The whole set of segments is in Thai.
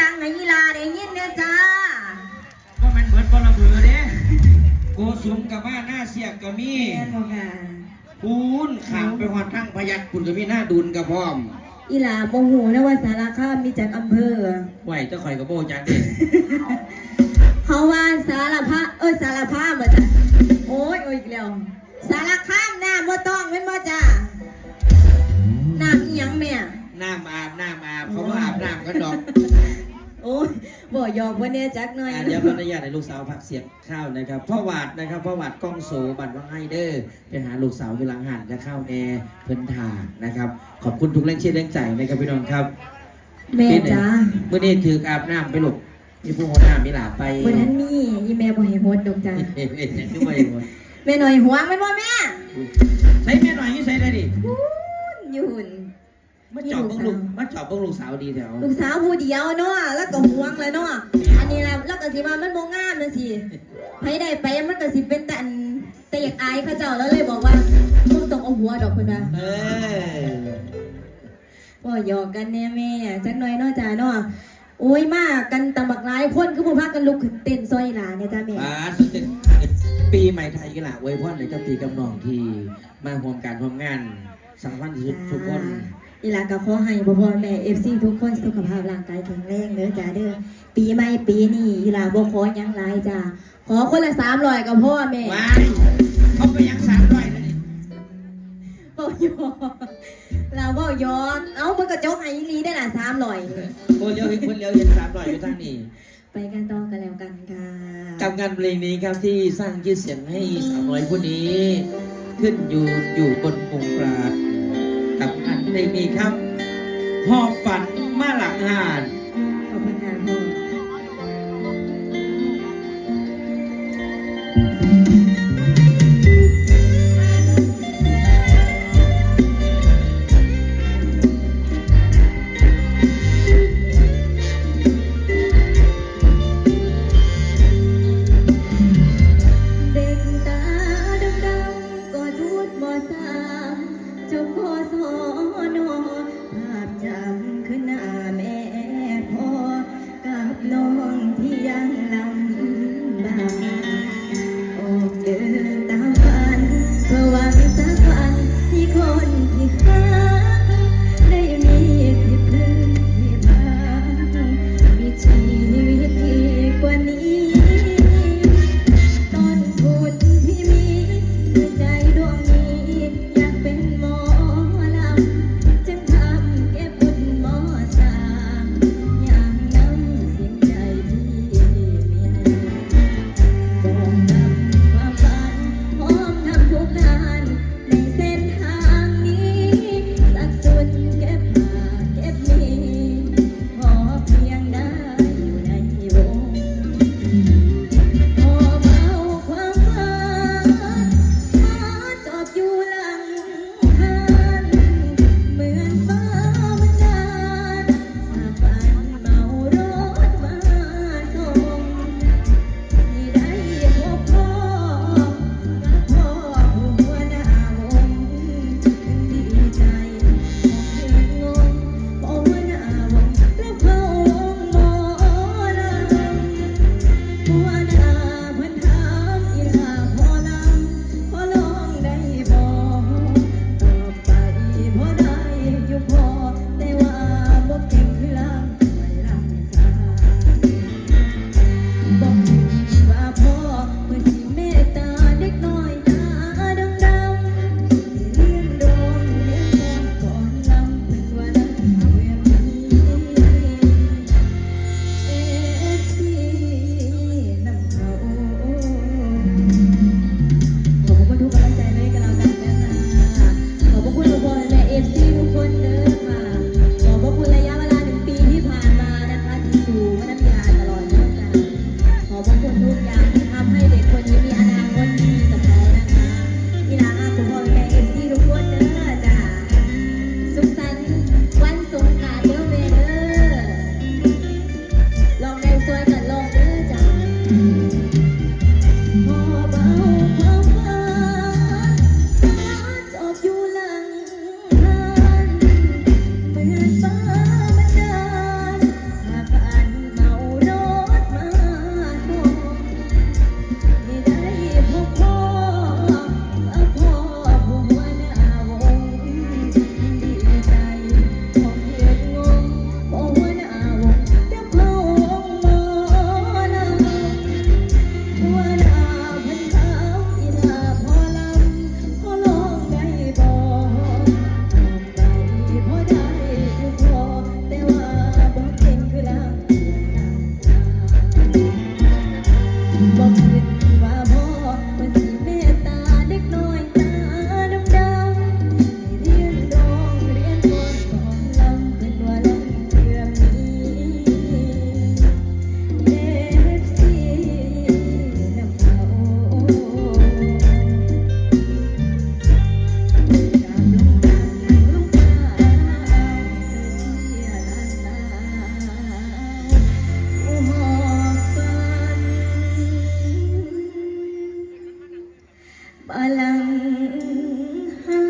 ดังๆให้ยีลาได้ยินเนี่ยจ้าว่ามันเบิดบอลระเบือเด้โกสุมกับว่าหน้าเสียกก็มีแม่นบ่ค่ะปูนขามไปหอดทั้งพยักคุณก็มีหน้าดุนกับพร้อมอีหลาโมโหนะว่าสารคามมีจากอำเภอ ไหวเจ้าข่อยกับโบจักเด้ เขาว่าสารพะ บ่ยอมบ่แน่จักหน่อยอ่าเดี๋ยวพนัญาตให้ลูกสาวพักเสียงข้าวนะครับพ่อหวาดนะครับพ่อหวาดกล้องโสบัตรวังไฮเดอร์ไปหาลูกสาวที่หลังหันจะเข้าแอร์เพิ่นทานะครับ ขอบคุณทุกแรงเชียร์แรงใจนะครับพี่น้องครับแม่จ้าเมื่อนี้ถืออาบน้ำไปลูกมีผู้หัวหน้ามีหลาไปวันนั้นมีอีแม่บ่ให้โฮดดอกจ้าเอ๊ะเอ๊ะเอ๊ะขึ้นมาแม่หน่อยหัวแม่นบ่แม่ใส่แม่หน่อยนี่ใส่ได้ดิอู้อยู่หุ่น มาจอบเบิ่งลูกมาจอบเบิ่งลูกสาวดีแถวลูกสาวผู้เดียวเนาะแล้วก็ห่วงเลยเนาะอันนี้ล่ะแล้วก็สิว่ามันบ่งามจังซี่ไผได้ไปมันก็สิเป็นแต่อันแต่อยากอายเขาเจ้าแล้วเลยบอกว่ามึงต้องเอาหัวดอกเพิ่นว่าเออบ่หยอกกันแน่แม่จักหน่อยเนาะจ้าเนาะโอ้ยมากันตำบักหลายคนคือบ่พากันลุกขึ้นเต้นซอยหลานเนี่ยจ้าแม่ป้าสุดเด็ดปีใหม่ไทยกันละไว้พ่อในเจ้าปีกำนองที่มาร่วมการร่วมงานสังวันทุกทุกคน อีหลาก็ขอให้พ่อพ่อแม่ FC ทุกคนสุขภาพร่างกายแข็งแรงเด้อจ้าเด้อปีใหม่ปีนี้อีหลาบ่ขอหยังหลายจ้าขอคนละ300กับพ่อแม่ว้ายเขาไปยังสามร้อยเลยนี่บ่หยอกเราบ่หยอกเอ้าเพิ่นก็จกให้อีหลีได้ล่ะ300คนเลี้ยวเห็นคนเลี้ยวเห็นสามร้อยอยู่ทางนี้ไปกันต่อกันแล้วกันค่ะกับงานเพลงนี้ครับที่สร้างชื่อเสียงให้สาวน้อยผู้นี้ ขึ้นอยู่อยู่บนองค์ปราด กับงานเพลงนี้ครับหอบฝันมาหลังหาน ปลังหา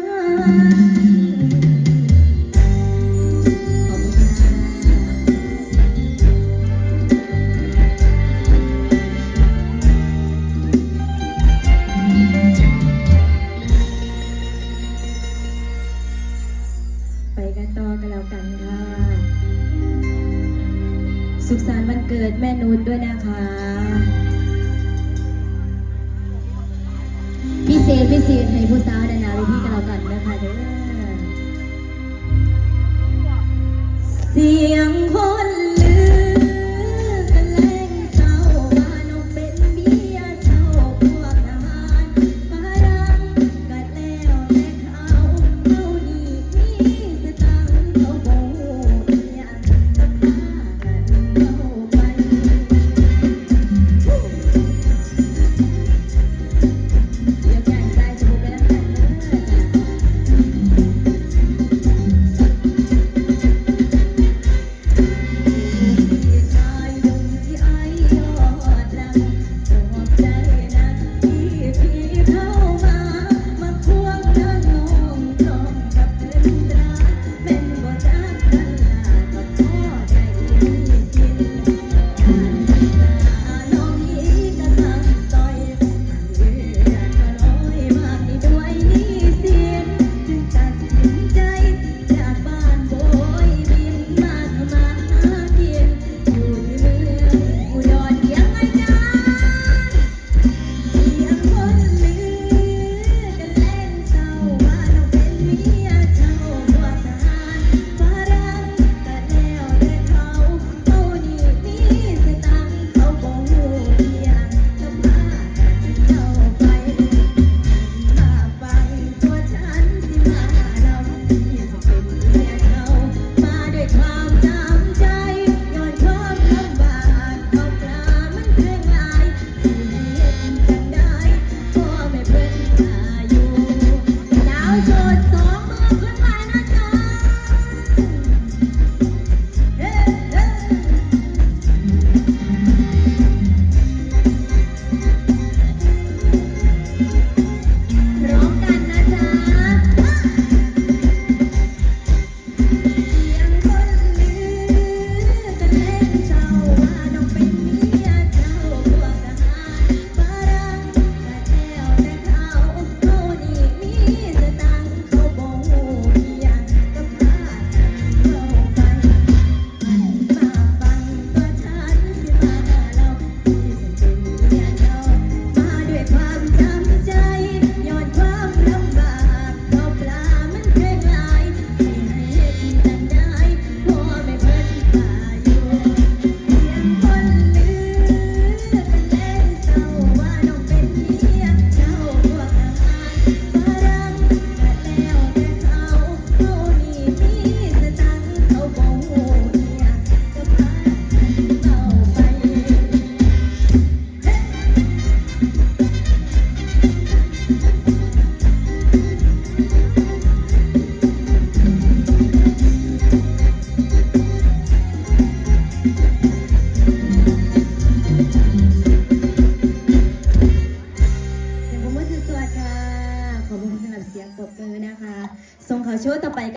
สุขสันต์วันเกิดแม่นุชด้วยนะคะ ซีนให้ผู้สาวนานาวิที่กันเราวกันนะคะเด้อเสียงโ